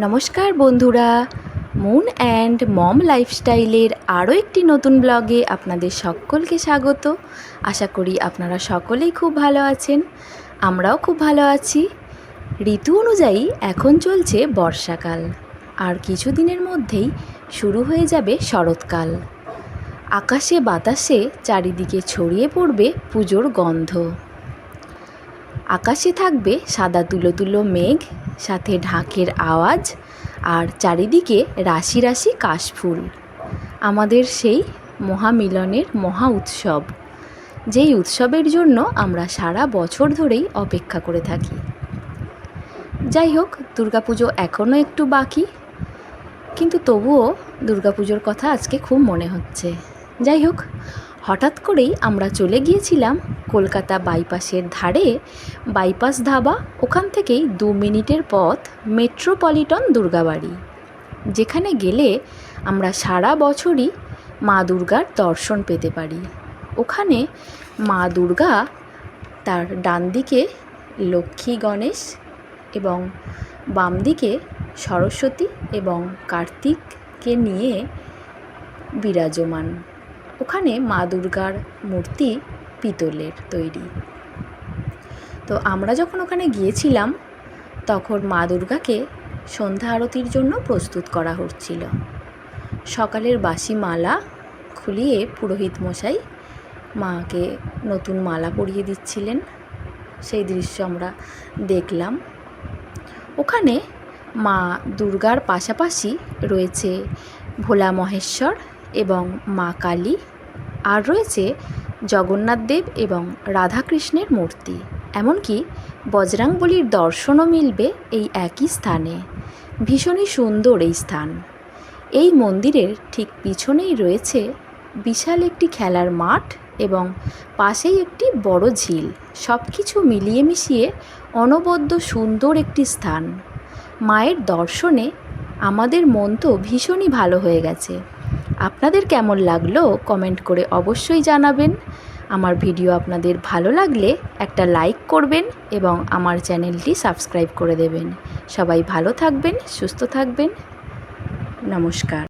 নমস্কার বন্ধুরা moon and mom লাইফস্টাইলের আরও একটি নতুন ব্লগে আপনাদের সকলকে স্বাগত। আশা করি আপনারা সকলেই খুব ভালো আছেন, আমরাও খুব ভালো আছি। ঋতু অনুযায়ী এখন চলছে বর্ষাকাল, আর কিছুদিনের মধ্যেই শুরু হয়ে যাবে শরৎকাল। আকাশে বাতাসে চারিদিকে ছড়িয়ে পড়বে পুজোর গন্ধ। আকাশে থাকবে সাদা তুলো তুলো মেঘ, সাথে ঢাকের আওয়াজ, আর চারিদিকে রাশি রাশি কাশফুল। আমাদের সেই মহামিলনের মহা উৎসব, যেই উৎসবের জন্য আমরা সারা বছর ধরেই অপেক্ষা করে থাকি। যাই হোক, দুর্গাপুজো এখনও একটু বাকি, কিন্তু তবুও দুর্গাপুজোর কথা আজকে খুব মনে হচ্ছে। যাই হোক হঠাৎ করেই আমরা চলে গিয়েছিলাম কলকাতা বাইপাসের ধারে। বাইপাস ধাবা, ওখান থেকেই দু মিনিটের পথ মেট্রোপলিটন দুর্গাবাড়ি, যেখানে গেলে আমরা সারা বছরই মা দুর্গার দর্শন পেতে পারি। ওখানে মা দুর্গা তার ডান দিকে লক্ষ্মী গণেশ এবং বাম দিকে সরস্বতী এবং কার্তিককে নিয়ে বিরাজমান। ওখানে মা দুর্গার মূর্তি পিতলের তৈরি। তো আমরা যখন ওখানে গিয়েছিলাম, তখন মা দুর্গাকে সন্ধ্যা আরতির জন্য প্রস্তুত করা হচ্ছিল। সকালের বাসি মালা খুলিয়ে পুরোহিত মশাই মাকে নতুন মালা পরিয়ে দিচ্ছিলেন। সেই দৃশ্য আমরা দেখলাম। ওখানে মা দুর্গার পাশাপাশি রয়েছে ভোলা মহেশ্বর এবং মা কালী, আর রয়েছে জগন্নাথ দেব এবং রাধাকৃষ্ণের মূর্তি। এমনকি বজরাংবলির দর্শনও মিলবে এই একই স্থানে। ভীষণই সুন্দর এই স্থান। এই মন্দিরের ঠিক পিছনেই রয়েছে বিশাল একটি খেলার মাঠ এবং পাশেই একটি বড় ঝিল। সব কিছু মিলিয়ে মিশিয়ে অনবদ্য সুন্দর একটি স্থান। মায়ের দর্শনে আমাদের মন তো ভীষণই ভালো হয়ে গেছে। আপনাদের কেমন লাগল কমেন্ট করে অবশ্যই জানাবেন। আমার ভিডিও আপনাদের ভালো লাগলে একটা লাইক করবেন এবং আমার চ্যানেলটি সাবস্ক্রাইব করে দেবেন। সবাই ভালো থাকবেন, সুস্থ থাকবেন। নমস্কার।